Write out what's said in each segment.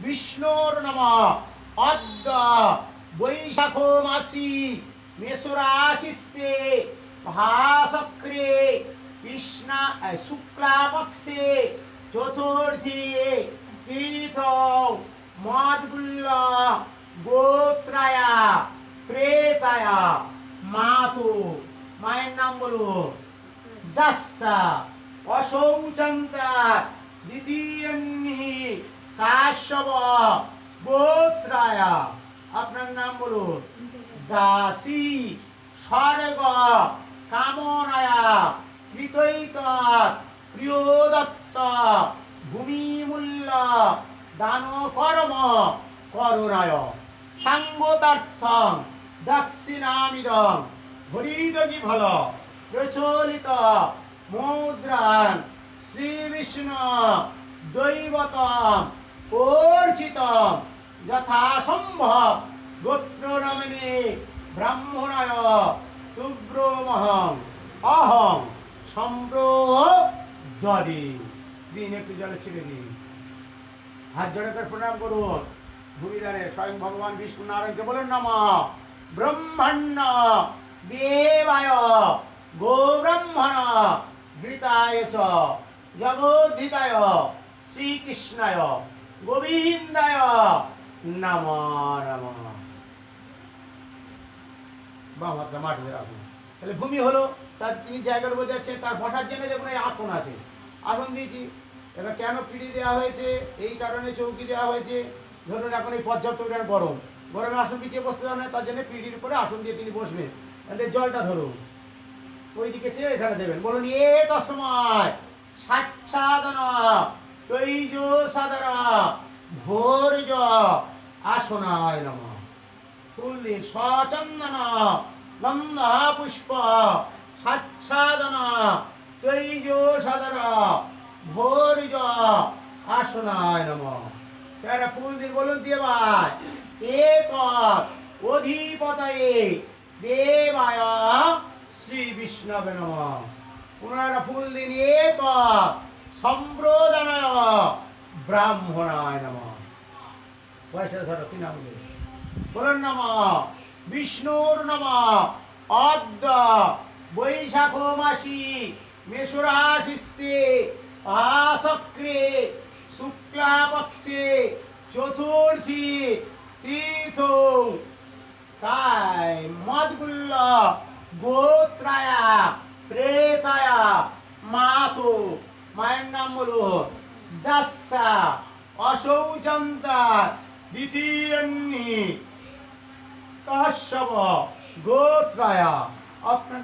বিষ্ণুর নম অদ্য বৈশাখ মাসি মেষরাশিস্তে মহাসক্রে কৃষ্ণা আহ, শুক্লা পক্ষে চতুর্থী তীর্থ মদগুল্ল গোত্রায়া প্রেতায়া মাতু। মায়ের নাম বলুন দশা অশৌচন্তা দ্বিতীয়ন্নি কাশ্যপ গোত্রায়া। আপনার নাম বলুন। দাসী, স্বর্গ, কামনায়া কৃতৈত প্রিয়দত্ত, ভূমিমূল্য দান কর্ম করুণায়। সাঙ্গতার্থং দক্ষিণামিদং, হরিদগি ভালো প্রচলিত মুদ্রান শ্রী বিষ্ণু দৈবতম, অর্চিতম, যথাসম্ভব গোত্র নামিনী ব্রাহ্মণায় তুব্রমহং অহং সম্প্রহ দিন একটু জলে ছেড়ে দিন হাত জোড়ে প্রণাম করুন। ভূমিদারে স্বয়ং ভগবান বিষ্ণু নারায়ণকে বলেন, নম ব্রহ্মণ্য দেবায় গো ব্রাহ্মণ ঘৃতায় চ জগদ্ধিতায় শ্রীকৃষ্ণায় গোবিন্দায় নম মাটিতে রাখুন তাহলে ভূমি হলো, তার তিনি জায়গার মধ্যে আছেন তার বসার জন্য দেখুন এই আসন আছে। আসন দিয়েছি। এবার কেন পিড়ি দেওয়া হয়েছে? এই কারণে চৌকি দেওয়া হয়েছে। ধরুন এখন এই পর্যাপ্ত পরিমাণ গরম। গরমে আসন পিছিয়ে বসতে দেওয়া নয়, তার জন্য পিড়ির উপরে আসন দিয়ে তিনি বসবেন। জলটা ধরুন। ওইদিকে চেয়ে এখানে দেবেন। বলুন, এ তসময় সাচ্ছাদন। তৈজ সাদর। ভোর্য। আসনায় নম। ফুল দিন সচন্দন। গন্ধ পুষ্প। সাচ্ছাদন। তৈজ সাদর। ভোর্য। আসনায় নম। তারা ফুল দিন বলুন দিয়ে ভাই। এক অধিপতয়ে দেবায় শ্রী বিষ্ণবে নম। পুনরায় ফুল এক সম্প্রদানায় ব্রাহ্মণায় নম। পয়সা ধরো, কি নাম বলে বলুন নম। বিষ্ণুর নম। অদ্য বৈশাখ মাসি মেষরাশিস্তে আসক্রে শুক্লা পক্ষে চতুর্থী তীর্থ তাই মদগুল্ল গোত্রায়া প্রেতায়া মাতো, মায়ের নাম বলো দশা অশৌচন্তা, দ্বিতীয়ন্নি কাশ্যপ গোত্রায়া। আপনার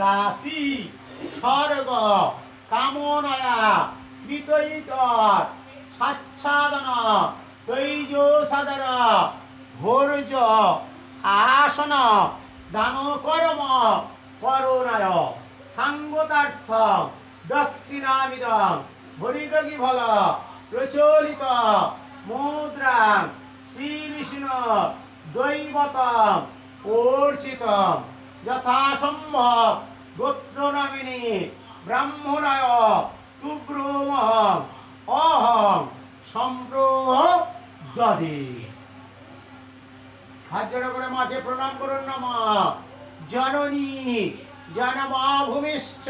দাসী, স্বর্গ, কামনায়া বিতরিত সাচ্ছাদন তৈজ সাদর ভোর্য, আসন দান কর্ম করুণায় সাঙ্গতার্থ দক্ষিণামিদং হরিদগি ফল প্রচলিত, মুদ্রাং শ্রী বিষ্ণু দৈবতম অর্চিতম যথাসম্ভব, গোত্রনামিনী ব্রাহ্মণায় তুব্রমহং অহং, সম্প্রহ দদি হাত জোড়া করে মাঠে প্রণাম করুন নম। জননী জনমাভূমিশ্চ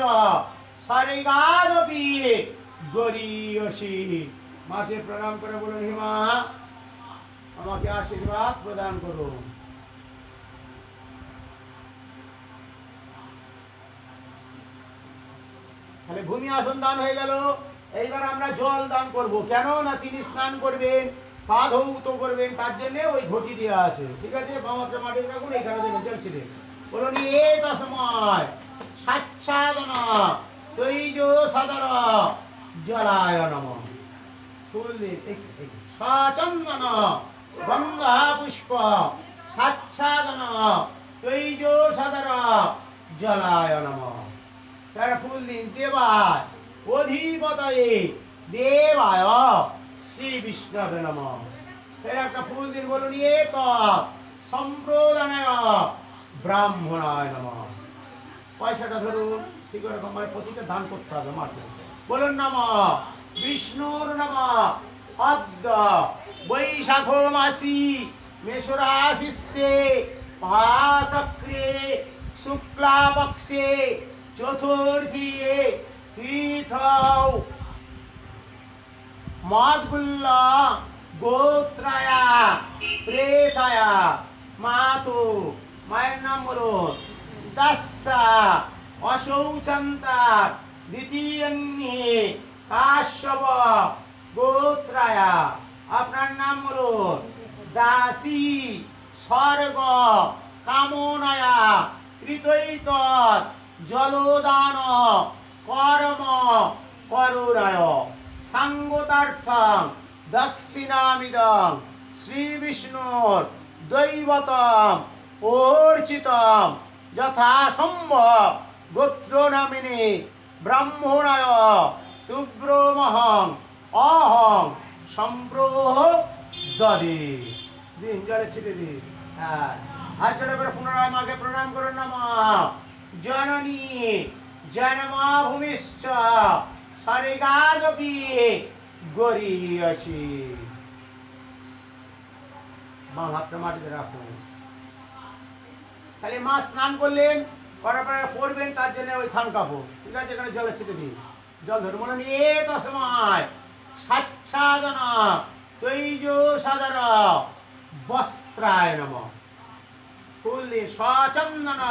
মাঠে প্রণাম করে বলুন হিমা আমাকে আশীর্বাদ প্রদান করুন তাহলে ভূমি আসন দান হয়ে গেল। এইবার আমরা জল দান করব। কেন না তিনি স্নান করবেন, পা ধৌত করবেন, তার জন্য ওই ঘটি দেওয়া আছে। ঠিক আছে? মাটি রাখুন এখানে জল ছিঁড়ে বলুন এ তসময় সাচ্ছাদন, তৈজ সাদর জলায় নম ফুল সচন্দন গঙ্গা পুষ্প সাচ্ছাদন, তৈজ সাদর জলায় নম তারা ফুল দিন দেবায়, অধিপতয়ে দেবায় শ্রী বিষ্ণবে নম। এর একটা ফুল দিন বলুন এক সম্প্রদানায় ব্রাহ্মণায় নম। পয়সাটা ধরুন, ঠিক ওরকম মানে প্রতিটা দান করতে হবে মাঠে বলুন নম। বিষ্ণুর নম। অদ্য বৈশাখ মাসি মেষরাশিস্তে ভাসক্রে শুক্লাপক্ষে চতুর্থীয়ে তীর্থৌ। মাদগুল্লা গোত্রায়া, প্রেতায়া, মাতু। মায়ের নাম বলুন দাসা অশৌচন্তা দ্বিতীয়ন্যে কাশ্যপ গোত্রায়া। আপনার নাম বলুন দাসী স্বর্গ কামনায়া কৃতৈত জলদান কর্ম করুণায়। সাঙ্গতার্থং দক্ষিণামিদম শ্রীবিষ্ণুর দৈবতম অর্চিতম। যথাসম্ভব। গোত্র নামিনী ব্রাহ্মণায়, তুব্রমহং, অহং, সম্প্রহ দরে দিন জলে ছিটে দিন হাত জলে করে পুনরায় মাকে প্রণাম করুন নাম জননী জন্মা ভূমিশ্চ সরিগাজপি গরিয়সি বাম হাতটা মাটিতে রাখুন। খালি মা স্নান করলেন, করার পরে পড়বেন, তার জন্য ওই থান কাপড়। ঠিক আছে, এখানে জলে ছিটে দিন জল ধরুন মনে নিয়ে তসময় সাচ্ছাদন, তৈজ সাদর, বস্ত্রায় নম। দিন সচন্দন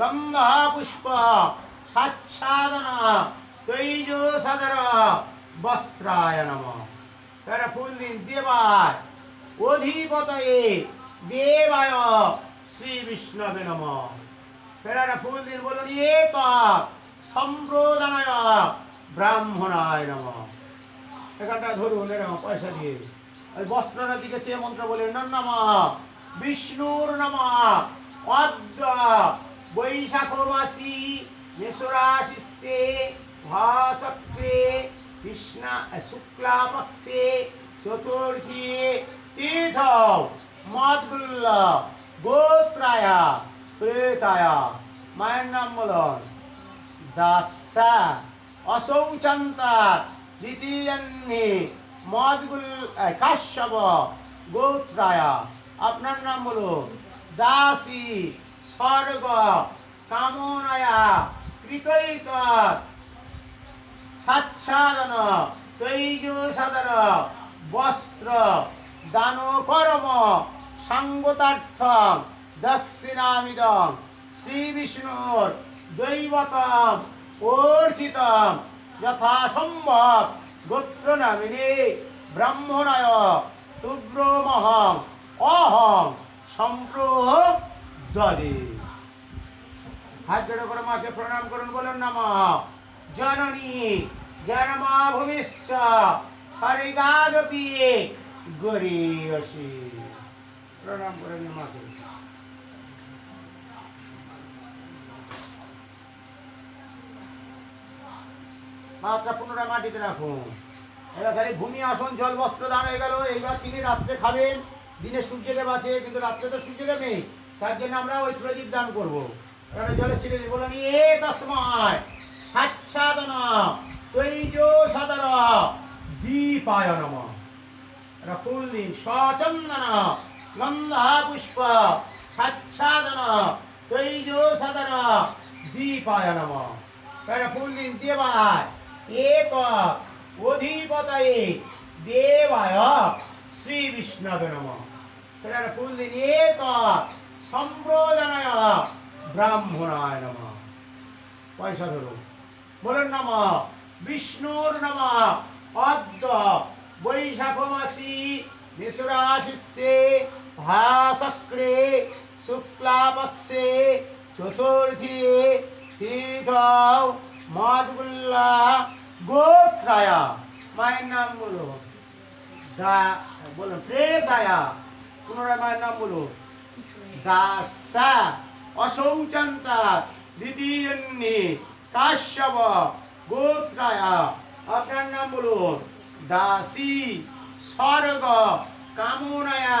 গঙ্গা পুষ্প, সাচ্ছাদন, তৈজ সাদর, বস্ত্রায় নম। তারা ফুল দিন দেবায়, অধিপতয়ে, দেবায় শ্রী বিষ্ণবে নম। ফেরাটা ফুল দিন বলুন এক সম্প্রদানায় ব্রাহ্মণায় নম। এখানটা ধরুন, এরকম পয়সা দিয়ে। ওই বস্ত্রটার দিকে চেয়ে মন্ত্র বলে নম বিষ্ণুর নম অদ্য বৈশাখ মাসি মেষরাশিস্তে ভাসক্রে কৃষ্ণ শুক্লা পক্ষে চতুর্থী তীর্থ মদগুল্ল গোত্রায়া, প্রেতায়া, মায়ের নাম বলুন দাসা অশৌচন্তা দ্বিতীয়ান্নে মদগুল কাশ্যপ, গোত্রায়া। আপনার নাম বলুন দাসী, স্বর্গ, কামনায়া কৃতৈত সাচ্ছাদন তৈজ সাদর বস্ত্র দান কর্ম সাঙ্গতার্থ দক্ষিণামিদং শ্রী বিষ্ণুর দৈবতম অর্চিতম যথাসম্ভব গোত্র নামিনী ব্রাহ্মণায় তুব্রমহং অহং সম্প্রহ দরে হাত জোড়ো করে মাকে প্রণাম করুন, বলুন নাম। জননী জন্মা ভূমিশ্চ সরিগাদপি গরিয়সী প্রণাম করে নিন মাত্রা পুনরায় মাটিতে রাখুন। এবার খালি ভূমি আসন, জল, বস্ত্র দান হয়ে গেল। এইবার তিনি রাত্রে খাবেন। দিনে সূর্যদেব আছে কিন্তু রাত্রে তো সূর্যদেব নেই তার জন্য আমরা ওই প্রদীপ দান করব। এখানে জলে ছিঁড়ে দিই বলুন এ তসময়, সাচ্ছাদন, তৈজ সাদর, দীপায় নম। এটা ফুল দিন সচন্দন গন্ধা পুষ্প সাচ্ছাদন তৈজ সাদর দীপায় নম এটা ফুল দিন দেবায় এক অধিপতয়ে দেবায় শ্রী বিষ্ণবে নম এটা ফুল দিন এক সম্প্রদানায় ব্রাহ্মণায় নম। পয়সা ধরুন। বলুন নাম, বিষ্ণুর নাম, অদ্য বৈশাখ মাসি মেষরাশিস্তে ভাসক্রে শুক্লাপক্ষে চতুর্থী তীর্থ মাদগুল্লা গোত্রায়া। মায়ের নাম বলো। দা বলুন প্রেতায়া পুনরায় মায়ের নাম বলুন দাসা অশৌচন্তা দ্বিতীয়ন্যে কাশ্যপ, গোত্রায়া। আপনার নাম বলুন দাসী, স্বর্গ, কামনায়া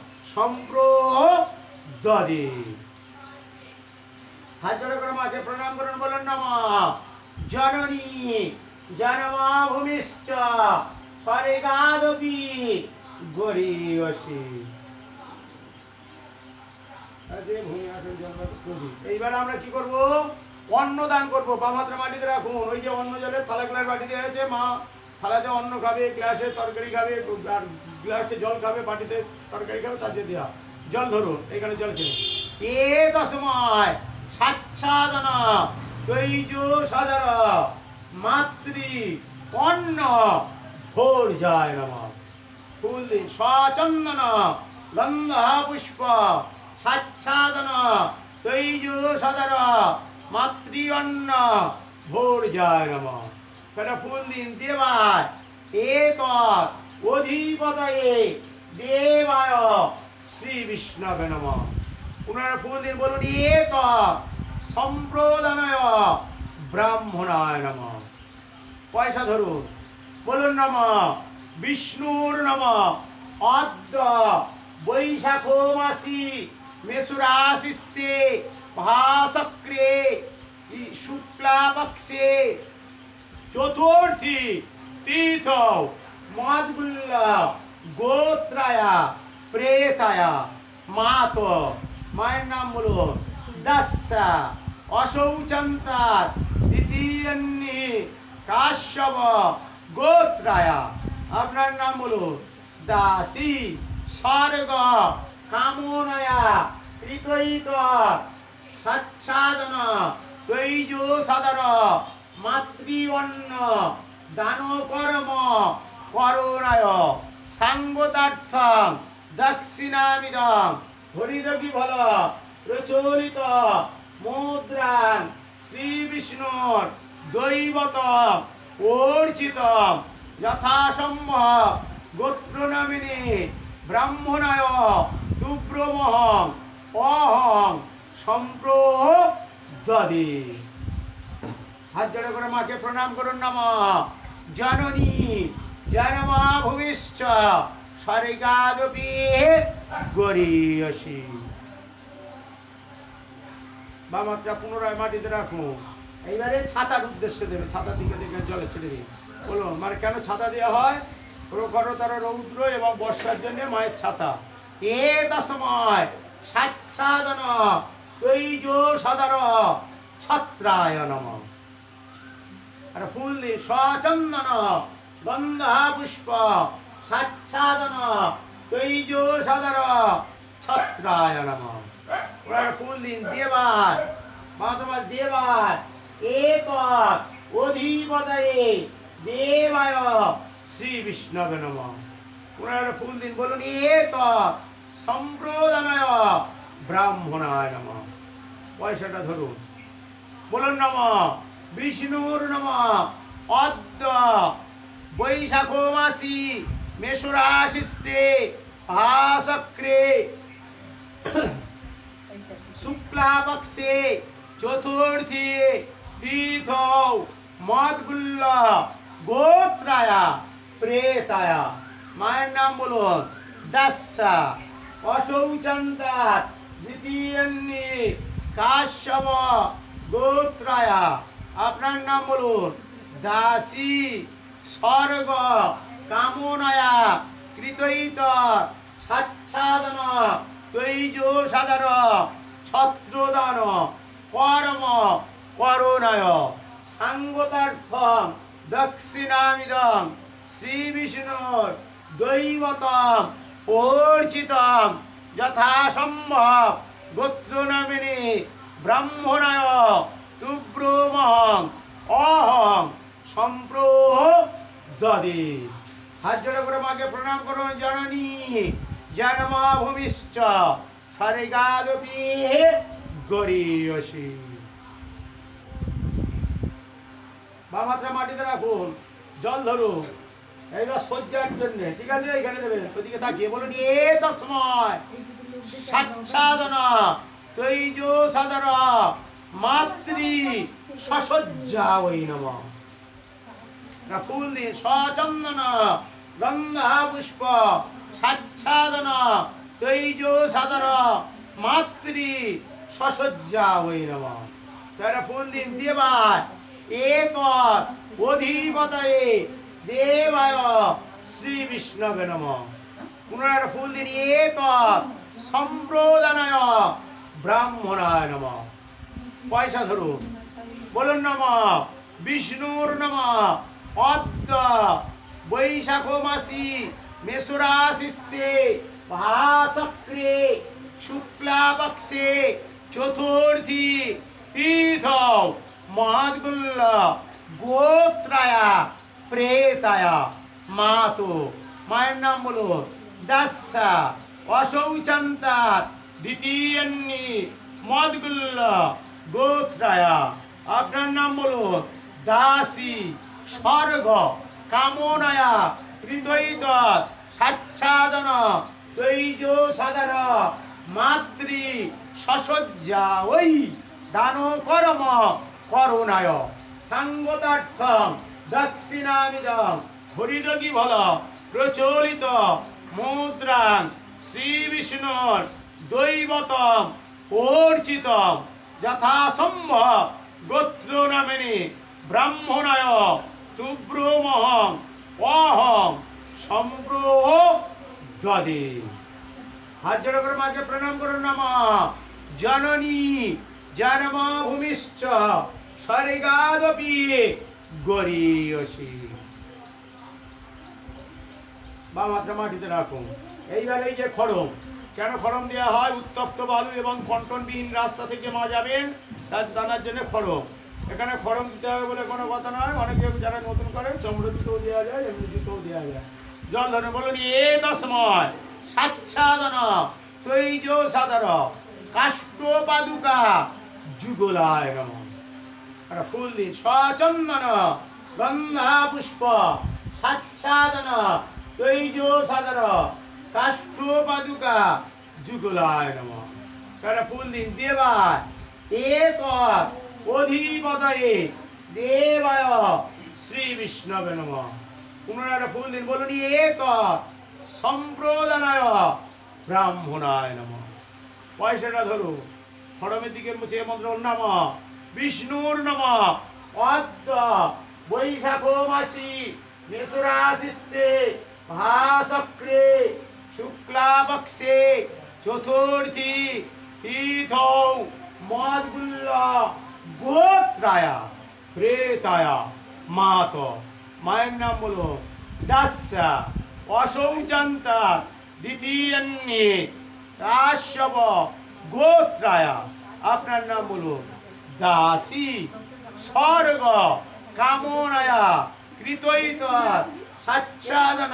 হাত করে প্রণাম করুন, বলুন জননী ভূমিশ্চ স্বর্গাদপি গরিয়সী এইবার আমরা কি করব? অন্ন দান করব। বামাত্রা মাটিতে রাখুন। ওই যে অন্ন জলের থালা গ্লাস বাটিতে আছে মা থালাতে অন্ন খাবে, গ্লাসে তরকারি খাবে গ্লাসে জল খাবে, বাটিতে তরকারি খাবে, তার যে দেওয়া জল ধরুন এখানে জল ছিল এ দশময়, সাচ্ছাদন, তৈজ সাদর, মাতৃ অন্ন ভোর যায় নম ফুল দিন সচন্দন গন্ধ পুষ্প, সাচ্ছাদন, তৈজ সদর, মাতৃ অন্ন, ভোর যায় নম সেটা ফুল দেবায়। এক অধিপতয়ে দেবায় শ্রী বিষ্ণবে নম। পুনরায় ফুল বলুন এক সম্প্রদানায় ব্রাহ্মণায় নম। পয়সা ধরুন, বলুন নম, বিষ্ণুর নম। অদ্য বৈশাখ মাসি মেসুরাশিস্তে ভাসক্রে, ই- শুক্লা পক্ষে চতুর্থী তীর্থ মদগুল্লা গোত্রায়া, প্রেতায়া, মাত মায়ের নাম বলুন দাসা অশৌচন্তার, দ্বিতীয়ন্নি, কাশ্যপ, গোত্রায়া আপনার নাম বলুন দাসী, স্বর্গ, কামনায়া কৃতৈত সচ্ছাদন তৈজ, সাদর মাতৃবন্ন দান কর্ম করুণায় সাঙ্গতার্থ দক্ষিণামিদং হরিদকি ফল প্রচলিত মুদ্রাং শ্রী বিষ্ণুর দৈবত অর্চিত যথাসম্ভব, গোত্রনামিনী, ব্রাহ্মণায় তুব্রমহং অহং সম্প্রদে হাত জোড়া করে মাকে প্রণাম করুন, নাম। জননী, জনমা ভূমিশ্চ, স্বর্গাদপি গরিয়সী। পুনরায় মাটিতে রাখুন এইবারে ছাতার উদ্দেশ্যে দেবে ছাতা দিকে দিকে জলে ছেড়ে দিন। বলুন মানে কেন ছাতা দেওয়া হয়? প্রখরতর রৌদ্র এবং বর্ষার জন্য মায়ের ছাতা। এ দশময়, সাচ্ছাদন, তৈজ সদর, ছত্রায় নম। ফুল দিয়ে সচন্দন গন্ধ পুষ্প সাচ্ছাদন তৈজ সদর, ছত্রায় নম। ওরা ফুল দিন দেবার তোমার দেবার এক অধিপতয়ে দেবায় শ্রী বিষ্ণবে নম। ওনার ফুল দিন বলুন এক সম্প্রদানায় ব্রাহ্মণায় নম। পয়সাটা ধরুন। বলুন নম। বিষ্ণুর নম অদ্য বৈশাখ মাসি মেষরাশিস্তে ভাসক্রে শুক্লাপক্ষে চতুর্থী তীর্থ মদগুল্ল গোত্রায়া প্রেতায়া মায়ের নাম বলুন দাসা অশৌচন্দার দ্বিতীয়ন্নি কাশ্যপ গোত্রায়া আপনার নাম বলুন। দাসী, স্বর্গ, কামনায়া, কৃতৈত, সাচ্ছাদন, তৈজ সাদর, ছত্রদান কর্ম করুণায় সাঙ্গতার্থ দক্ষিণামিদং শ্রী বিষ্ণুর দৈবতম অর্চিতম যথাসম্ভব, গোত্রনামিনী, ব্রাহ্মণায় তুব্রমহং অহং, সম্প্রহ দদে। হাত জোড়া করে মাকে প্রণাম করুন জননী জন্মা ভূমিশ্চ স্বর্গাদপি গরিয়সী। বামাত্রা মাটিতে রাখুন, জল ধরো এইবার সজ্জার জন্য, ঠিক আছে? এখানে দেবে, ওদিকে তাকিয়ে বলুন, এ তসময় সাচ্ছাদন, তৈজ সাদর মাতৃ সসজ্জা ওই নম। ফুল দিয়ে সচন্দন গন্ধা পুষ্প, সাচ্ছাদন তৈজ সাদর, মাতৃ সসজ্জা ওই নম। তারা ফুল দিন দেবায় এক অধিপতয়ে দেবায় শ্রী বিষ্ণবে নম। পুনরায় একটা ফুল দিন এক সম্প্রদানায় ব্রাহ্মণায় নম। পয়সা ধরুন। বলুন নম। বিষ্ণুর নম। অদ্য বৈশাখ মাসি মেসুরাশিস্তে ভাসক্রে শুক্লা পক্ষে চতুর্থী তীর্থ মহাদগুল্ল গোত্রায়া প্রেতায়া মাতো। মায়ের নাম বলুন। দাসা অশৌচান্তাত দ্বিতীয়ন্নি মদগুল্ল গোত্রায়া। আপনার নাম বলুন দাসী, স্বর্গ, কামনায়া হৃদয়িত সাচ্ছাদন তৈজ সাদার, মাতৃ সসজ্জা ওই দান করম করুণায়। সাঙ্গতার্থম দক্ষিণামিদম হরিদগি বল, প্রচলিত, মুদ্রাং শ্রী বিষ্ণুর দৈবতম, অর্চিতম। যথাসম্ভব গোত্র নামেনি, ব্রাহ্মণায় তুব্রমহং, অহং, সম্প্রহ দদে হাত জোড় করে মাকে প্রণাম করুন নাম, জননী জন্ম ভূমিশ্চ স্বর্গাদপি গরীয়সী। বা মাত্রা মাটিতে রাখুন। এইবার এই যে খড়ম কেন খড়ম দেওয়া হয়? উত্তপ্ত বালু এবং কন্টনবিহীন রাস্তা থেকে মা যাবেন, তার দানার জন্য খড়ম এখানে খড়ম দিতে হবে বলে কোনো কথা নয়। অনেকে যারা নতুন করে চমড়ো জুতোও দেওয়া যায় এমনি জুতোও দেওয়া যায়। জল ধরে বলুন এ দশময় সাচ্ছাদন তৈজ সাদর কাষ্ট পাদুকা যুগলায় নম। একটা ফুল দিন সচন্দন গন্ধা পুষ্প সাচ্ছাদন তৈজ সাদর কাষ্ট পাদুকা, যুগলায় নম। একটা ফুল দিন দেবায় এক অধিপতয়ে দেবায় শ্রী বিষ্ণবে নম। পুনরায় একটা ফুল দিন বলুন এক সম্প্রদানায় ব্রাহ্মণায় নম। পয়সাটা ধরো খড়মের দিকে মুছে মন্ত্র নাম। বিষ্ণুর নম। অদ্য বৈশাখ মাসি মেসুরাশিস্তে ভাসক্রে শুক্লা পক্ষে চতুর্থী তীর্থ মদগুল্ল গোত্রায়া প্রেতায়া মাত মায়ের নাম বলো দাস্যা অশৌচান্তা দ্বিতীয়ন্যে কাশ্যপ গোত্রায়া আপনার নাম বলুন দাসী স্বর্গ কামনায়া কৃতৈত সাচ্ছাদন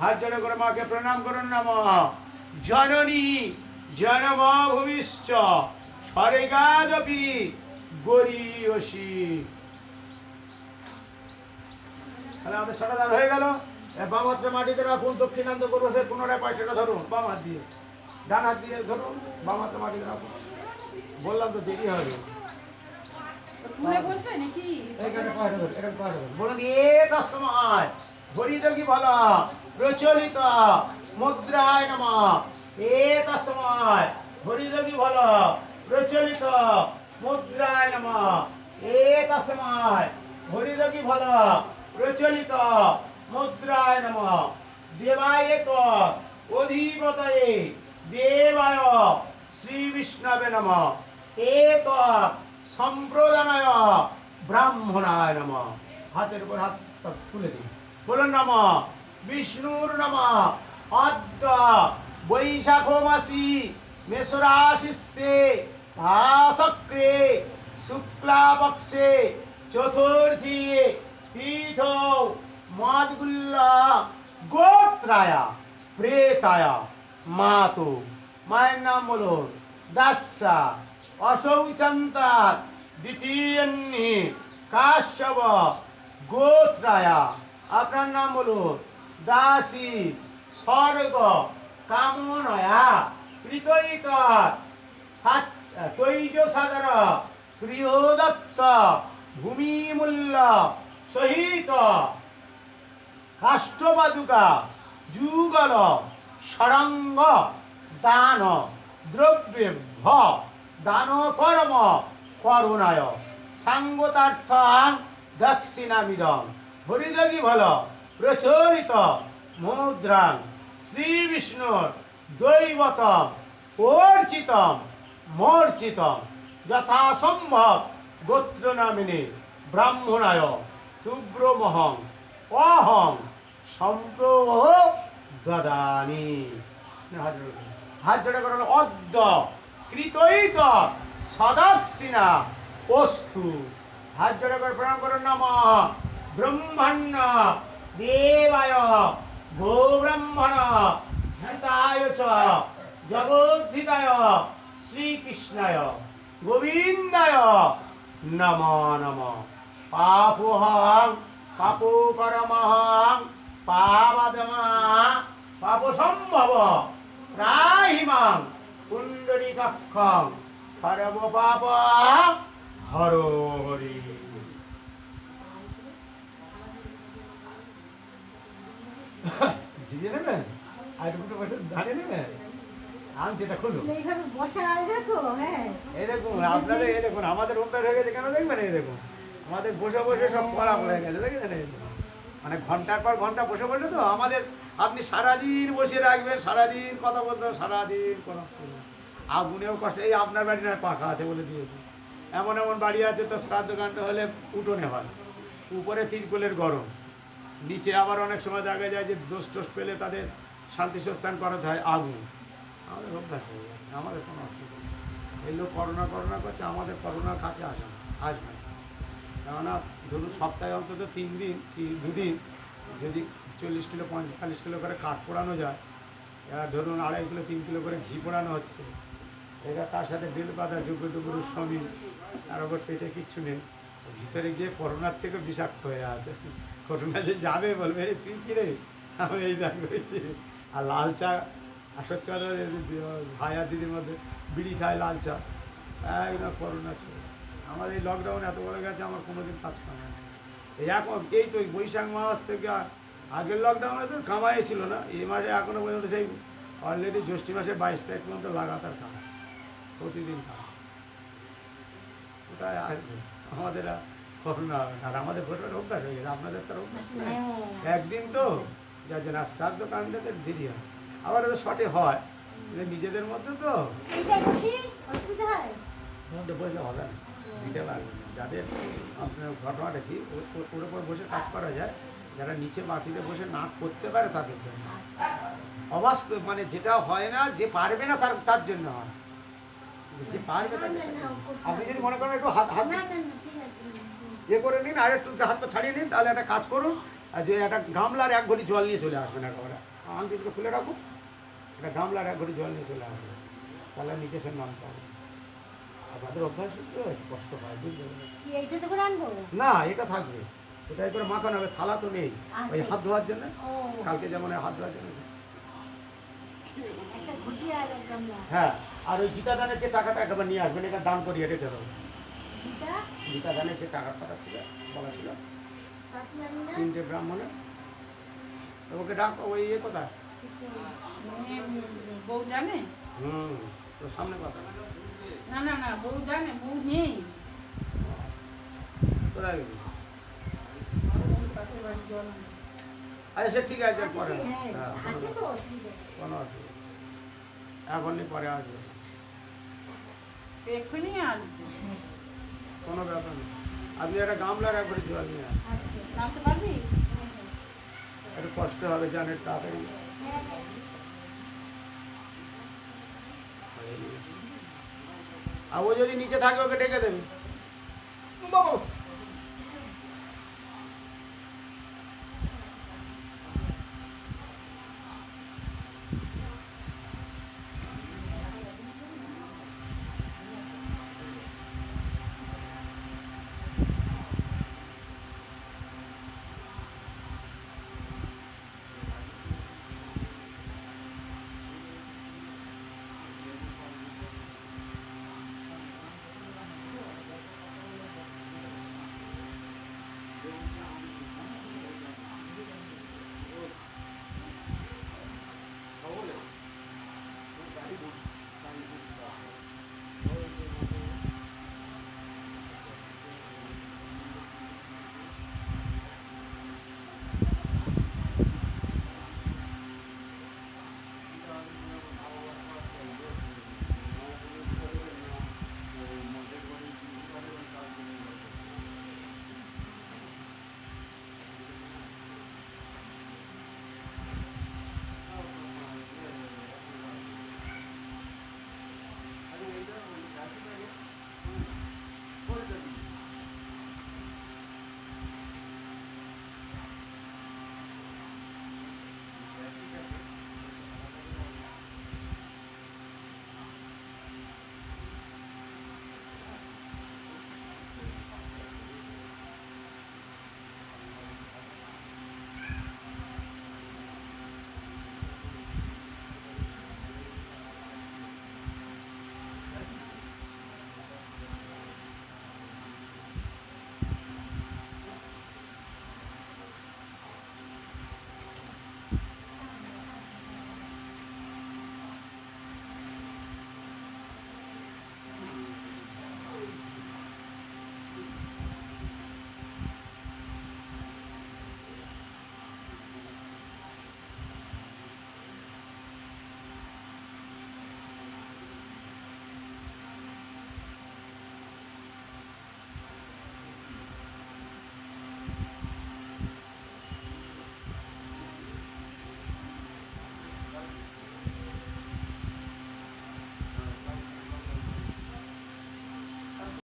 হাত জোড়ে করে মাকে প্রণাম করুন নাম জননী জনম ভূমিশ্চ স্বর্গাদপি তাহলে আমাদের ছটা দান হয়ে গেল। বাম মাটিতে রাখুন দক্ষিণান্ত করব ফের পুনরায় পয়সাটা ধরুন বাম হাত দিয়ে। ডান হাত দিয়ে ধরুন বাম হাতটা মাটিতে রাখুন। বললাম তো দেরি হবে। এখানে পয়সা ধরুন এখানে পয়সা ধরুন। বলুন এ তসময় হরিদগি বল প্রচলিত, মুদ্রায় নম। এ তসময় হরিদগি বল প্রচলিত, মুদ্রায় নম। এ তসময় হরিদগি বল প্রচলিত, মুদ্রায় নম। দেবায় অধিপতয়ে দেবায় শ্রী বিষ্ণবে নম। এক সম্প্রদানায় ব্রাহ্মণায় নম। হাতের উপর হাত তুলে দিন। নম, বিষ্ণুর নম অদ্য বৈশাখ মাসি মেষরাশিস্তে ভাসকৃ শুক্লাপক্ষে চতুর্থী তীর্থ মাদগুল্লা গোত্রায়া প্রেতায়া মাতু। মায়ের নাম বলুন দাসা অশৌচন্তার দ্বিতীয়ন্নি কাশ্যপ গোত্রায়া আপনার নাম বলুন। দাসী, স্বর্গ, কামনয়া কৃতৈতর তৈজ সাগর প্রিয়দত্ত ভূমিমূল্য, সহিত কাষ্ঠপাদুকা যুগল, সরঙ্গ, দান দ্রব্যে ভ দান কর্ম, করুণায়, সাঙ্গতার্থাং দক্ষিণামিদম হরিদগি ভালো, প্রচলিত, মুদ্রাং শ্রী বিষ্ণুর দৈবতম, অর্চিতম, মর্চিতম, যথাসম্ভব গোত্র নামিনী ব্রাহ্মণায়, তুব্রমহং, অহং সম্প্রহ দদানি। হাত জোড়া অদ্য কৃতৈত সদাক্ষিণা অস্তু। হাত প্রণাম করুন। নাম। ব্রহ্মণ্য দেবায় ভো ব্রাহ্মণ হিতায় চ জগদ্ধিতায় শ্রীকৃষ্ণায় গোবিন্দায় নম নম। পাপোহং পাপোকরমহং পাবদমা পাপ সম্ভব রাহিমাং পুণ্ডরিকক্ষং সর্ব পাপ হর হরি। জিজে নেবেন? আর বছর দাঁড়িয়ে নেবেন? আমি সেটা খুলুন এইভাবে বসা আছে তো হ্যাঁ। এই দেখুন আপনাদের এই দেখুন আমাদের অভ্যাস হয়ে গেছে কেন দেখবেন? এই দেখুন আমাদের বসে বসে সব পড়া পড়ে গেছে দেখেছেন? এই। মানে ঘণ্টার পর ঘণ্টা বসে বসে তো আমাদের আপনি সারাদিন বসে রাখবেন সারাদিন কথা বলতে সারাদিন কথা আগুনেও কষ্ট এই আপনার বাড়ি না পাখা আছে বলে দিয়েছি। এমন এমন বাড়ি আছে তো শ্রাদ্ধ হলে উঠোনে হয় উপরে তিরকুলের গরম। নিচে আবার অনেক সময় দেখা যায় যে দোষ টোষ পেলে তাদের শান্তি স্থান করাতে হয় আগুন। আমাদের অভ্যাস হয়ে গেছে, আমাদের কোনো অসুবিধা নেই। এই লোক করোনা করোনা করছে, আমাদের করোনার কাছে আসে না, আসবে না। কেননা ধরুন সপ্তাহে অন্তত তিন দিন কি দুদিন যদি চল্লিশ কিলো, পঁয়তাল্লিশ কিলো করে কাঠ পোড়ানো যায় এবার ধরুন আড়াই কিলো, তিন কিলো করে ঘি পোড়ানো হচ্ছে এটা তার সাথে বেল পাতা যোগ্য ডুবুর সমী তার উপর পেটে কিচ্ছু নেই। ভিতরে গিয়ে করোনার থেকে বিষাক্ত হয়ে আছে। করোনা যে যাবে বলবে "এ, তুই কি রে? আমি এই হয়েছে আর লাল চা আর সত্যি কথা ভাই আর দিদির মধ্যে বিড়ি খায় লাল চা একদম করোনা ছিল আমার এই লকডাউন এত বড় গেছে আমার কোনোদিন কাজ কামায় না। এই এখন এই তো বৈশাখ মাস থেকে আগের লকডাউনে তো কামাই ছিল না এই মাসে এখনও পর্যন্ত সেই অলরেডি জ্যৈষ্ঠ মাসে বাইশ তারিখ পর্যন্ত লাগাতার কাজ প্রতিদিন কাজ। ওটাই আসবে আমাদের আর। আমাদের ভোটের অভ্যাস হয়ে গেছে আপনাদের তার অভ্যাস নেই। হ্যাঁ। একদিন তো যার জন্য আর শ্রাদ্ধ কাণ্ডতে দেরি হয়। আবার এটা শর্টে হয় নিজেদের মধ্যে তো বসলে হবে না। দিতে পারবে যাদের আপনার ঘটনাটা কি ওর উপর বসে কাজ করা যায় যারা নিচে মাটিতে বসে না করতে পারে তাদের জন্য। অবাস্তব মানে যেটা হয় না যে পারবে না তার তার জন্য হয়। যে পারবে আপনি যদি মনে করেন একটু হাত হাত ইয়ে করে নিন আর একটু হাত পা ছাড়িয়ে নিন তাহলে একটা কাজ করুন আর যে একটা গামলার এক ঘড়ি জল নিয়ে চলে আসবেন একেবারে। আংটি দুটো খুলে রাখুন একটা গামলার এক ঘড়ি জল নিয়ে চলে আসবেন। তাহলে নিচে ফের নামতে হবে। আপনাদের অভ্যাস তো কষ্ট হয় আনব? না এটা থাকবে। এটা করে মাখানো হবে থালা তো নেই। ওই আচ্ছা। হাত ধোয়ার জন্য। কালকে যেমন হাত ধোয়ার জন্য। হ্যাঁ আর ওই গীতা দানের যে টাকাটা একবার নিয়ে আসবেন এটা দান করিয়ে রেখে দেবো। গীতা। যে টাকার কথা ছিল বলা ছিল তিনটে ব্রাহ্মণে তো ওকে ডাক ওই ইয়ে কোথায়? বউ জানে? হুম তোর সামনে কথা। না না না বউ জানে বউ নেই। কোথায় জল আচ্ছা সে ঠিক আছে পরে হ্যাঁ, কোনো অসুবিধা। এখনই পরে আসবে। এক্ষুনি আসবে। কোনো ব্যাপার নেই। আপনি একটা গামলার রাখবেন জল নিয়ে আচ্ছা একটু কষ্ট হবে জানেন তাড়াতাড়ি। আর ও যদি নিচে থাকে ওকে ডেকে দেবে। বাবা!